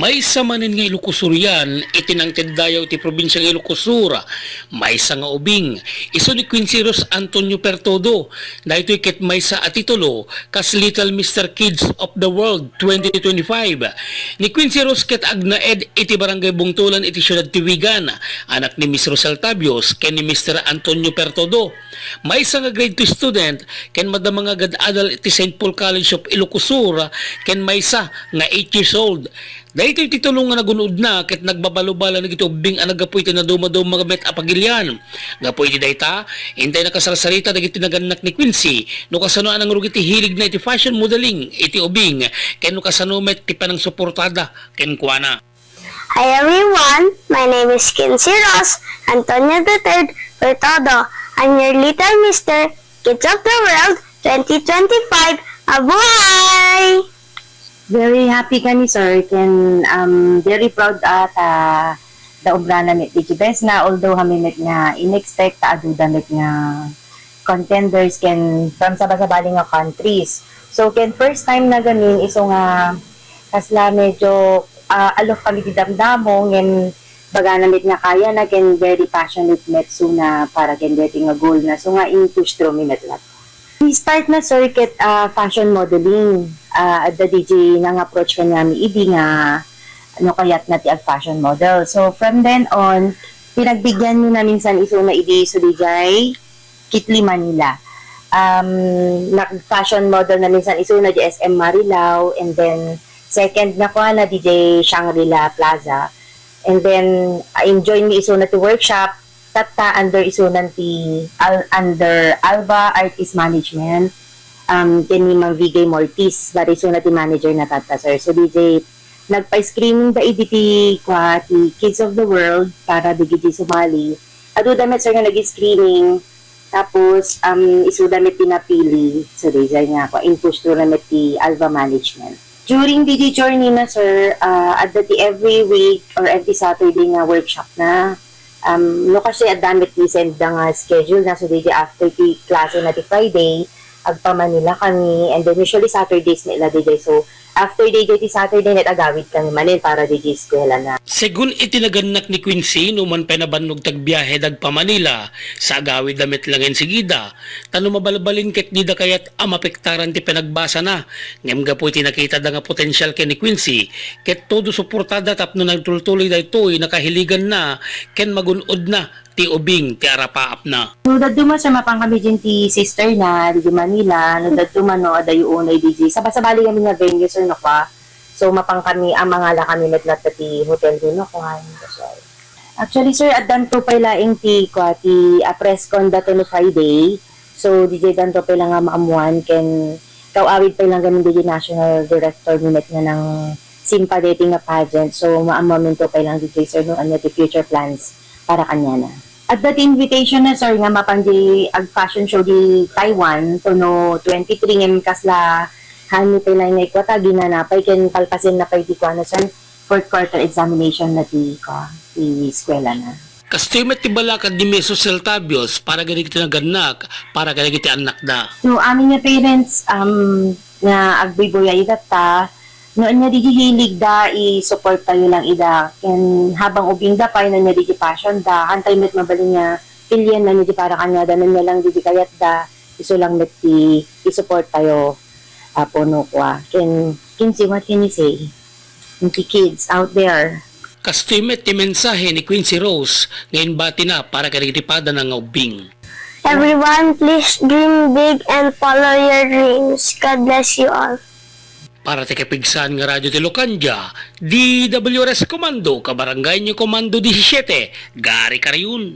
May sa manin nga Ilocosurian, itinangtid dayaw ti probinsya nga Ilocosura, may sa nga ubing. Iso ni Quincy Ros Antonio Pertodo, na ito ikit may sa atitulo, kas Little Mr. Kids of the World 2025. Ni Quincy Ros ket agna ed iti barangay Bungtulan iti syudad Tiwigan, anak ni Miss Rosel Tabios, ken ni Mr. Antonio Pertodo. May sa nga grade 2 student, ken madam mga gad-adal iti St. Paul College of Ilocosura, ken may sa nga 8 years old. Dahil titulong nga nagunod na ket nagbabalubala na gito bing ang nagapoy ti naduma-dum mga met apagilyan. Gapoy ti dayta, intay nakasarsarita dagiti naganak ni Quincy, no kasano anang rugi ti hilig na iti fashion modeling, iti ubing, ken no met ti panang suportada, ken kuana. Hi everyone, my name is Kinsey Ross Antonio III Hurtado. I'm your little Mr. Kids of the World 2025. Abuhay! Very happy kami sir. Can um very proud at uh, the obrana mit di best na although kami mit nga inexpect ta aduda mit nga contenders can from sabasabali nga countries. So can first time na gamin iso nga kasla medyo uh, alof kami di damdamo ngem baga na mit nga kaya na can very passionate met so na para can getting nga goal na. So nga in push through mi met lat We start na circuit uh, fashion modeling. Uh, the DJ nang approach ka niya mi idi nga ano kayat na ti ag fashion model. So from then on, pinagbigyan niyo na minsan iso na idi so DJ Kitli Manila. Um, nag fashion model na minsan iso na di SM Marilao and then second na ko na DJ Shangri-La Plaza. And then I enjoy mi iso na ti workshop tata under isunan ti al, under Alba Artist Management. Um kini Ma'am Vigay Mortiz bari na ti manager na tata sir. So DJ nagpa-screening da idi ti kwa ti Kids of the World para di gidi sumali? Adu damit sir nga nag-screening tapos um isu damit pinapili so DJ nga kwa in push to damit ti Alba Management. During DJ journey na sir uh, at ti every week or every Saturday nga workshop na um, no kasi at damit ni send na nga schedule na. So DJ after the klase na ti Friday agpa Manila kami and then usually Saturdays nila DJ so after DJ Saturday net agawid kami manin para DJ eskwela na. Segun itinaganak ni Quincy numan penabannog tagbiyahe dag pa Manila. Sa agawid damit langen sigida tano mabalbalin ket di da kayat amapektaran ti pinagbasa na. Ngem gapo iti nakita da nga potensyal ken ni Quincy ket todo suportada tapno nagtultuloy daytoy nakahiligan na. Ken magunod na ti ubing ti arapaap na. No, daduma siya mapang kami ti sister na di Manila, no daduma no adayo unay DJ. Sabasabali kami nga venue sir no pa. So mapang kami ang mga la kami met lat ti hotel din kung ano Actually sir, at danto pa laing ti kwa ti a press con dato no Friday. So DJ danto pa lang maamuan ken kawawid pa lang gamin DJ National Director ni met nga ng Simpa dating nga pageant. So maamuan to pa lang DJ sir no ano ti future plans para kanya na. At that invitation na sir nga mapang di ag fashion show di Taiwan to no 23 ngem kasla pa lang nga ikwata ginanapay ken palpasin na pay di ko ano sir fourth quarter examination na ti ko ti eskwela na. Kastimet ti balakad ni Meso Celtabios para gani kiti naganak para gani kiti anak da. So amin nga parents um nga agbiboyay ta no nya di hilig da i-support tayo lang ida. Ken habang ubing da pa no nya di passion da. Antay met mabalin nga pilyan na niya para kanya da no nya lang di kayat da. Iso lang met ti i-support tayo uh, puno kwa ken ken si what can you say Yung kids out there Kastimet ti mensahe ni Quincy Rose ngayon bati na para gani kiti pada ng ubing Everyone, please dream big and follow your dreams. God bless you all. Para ti kapigsan nga radyo ti Lokanja, DWRS Komando, Kabarangay niyo Komando 17, Gari Karayun.